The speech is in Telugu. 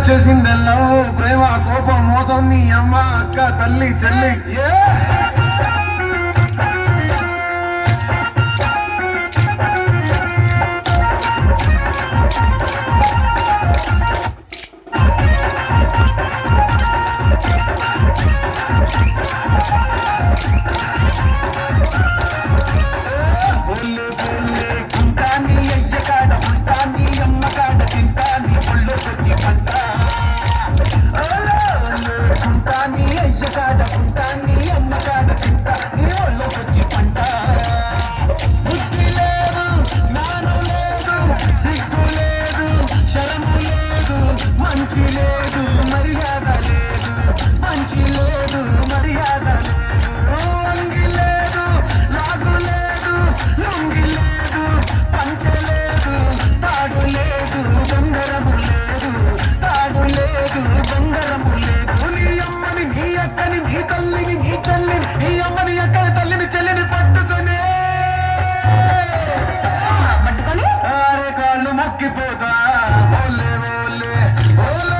వచ్చేసిందెల్లో ప్రేమ కోపం మోసం నీ అమ్మ అక్క తల్లి చెల్లి. மணக்கு போதா? ஓலே ஓலே ஓலே.